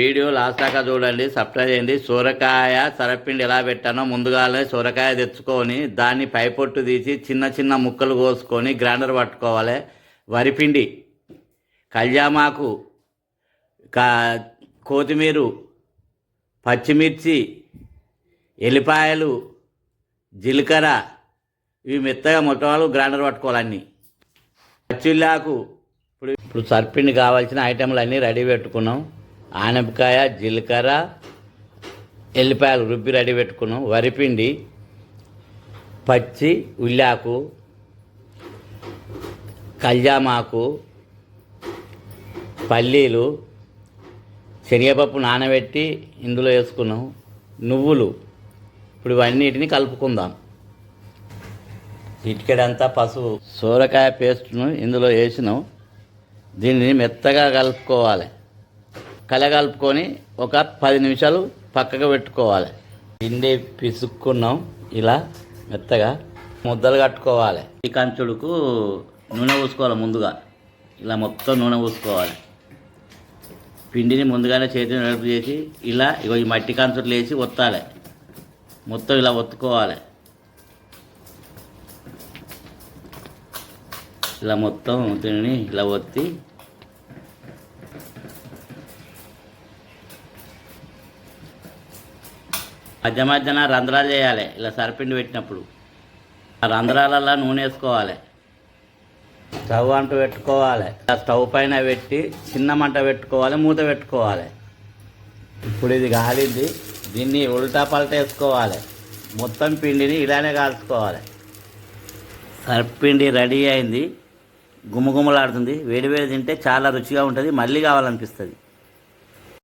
Video last దాకా చూడండి subscribe చేయండి. సొరకాయ సరపిండి ఎలా పెట్టానో ముందుగానే సొరకాయ తెచ్చుకొని దాన్ని పైపొట్టు తీసి చిన్న చిన్న ముక్కలు కోసుకొని గ్రైండర్ పట్టుకోవాలి. వరిపిండి కళ్యామాకు కా కొత్తిమీర పచ్చిమిర్చి ఎల్లిపాయలు జీలకర్ర ఇవి మెత్తగా మొత్తం గ్రైండర్ పట్టుకోవాలన్నీ పచ్చిల్లాకు ఇప్పుడు ఇప్పుడు సర్పిండి కావాల్సిన ఐటెంలు అన్నీ రెడీ పెట్టుకున్నాం. ఆనపకాయ జీలకర్ర ఎల్లిపాయలు రుబ్బి రెడీ పెట్టుకున్నాం. వరిపిండి పచ్చి ఉల్లాకు కల్జామాకు పల్లీలు శనగపప్పు నానబెట్టి ఇందులో వేసుకున్నాం. నువ్వులు. ఇప్పుడు ఇవన్నిటిని కలుపుకుందాం. చిటికెడంతా పసుపు. సోరకాయ పేస్ట్ను ఇందులో వేసినాం. దీన్ని మెత్తగా కలుపుకోవాలి. కలగలుపుకొని ఒక పది నిమిషాలు పక్కకు పెట్టుకోవాలి. పిండి పిసుక్కున్నాం ఇలా మెత్తగా ముద్దలు కట్టుకోవాలి. ఈ కంచుడుకు నూనె పూసుకోవాలి ముందుగా. ఇలా మొత్తం నూనె పూసుకోవాలి. పిండిని ముందుగానే చేతిని నడుపు చేసి ఇలా ఇగో ఈ మట్టి కంచుడులు వేసి ఒత్తాలి. మొత్తం ఇలా ఒత్తుకోవాలి. ఇలా మొత్తం తిని ఇలా ఒత్తి మధ్య మధ్యన రంధ్రాలు చేయాలి. ఇలా సరిపిండి పెట్టినప్పుడు. ఆ రంధ్రాలలో నూనె వేసుకోవాలి. స్టవ్ అంటూ పెట్టుకోవాలి. ఆ స్టవ్ పైన పెట్టి చిన్న మంట పెట్టుకోవాలి మూత పెట్టుకోవాలి. ఇప్పుడు ఇది కాలింది దీన్ని ఉల్టా పల్టా వేసుకోవాలి. మొత్తం పిండిని ఇలానే కాల్చుకోవాలి. సర్పిండి రెడీ అయింది. గుమగుమలాడుతుంది. వేడి వేడి తింటే చాలా రుచిగా ఉంటుంది. మళ్ళీ కావాలనిపిస్తుంది.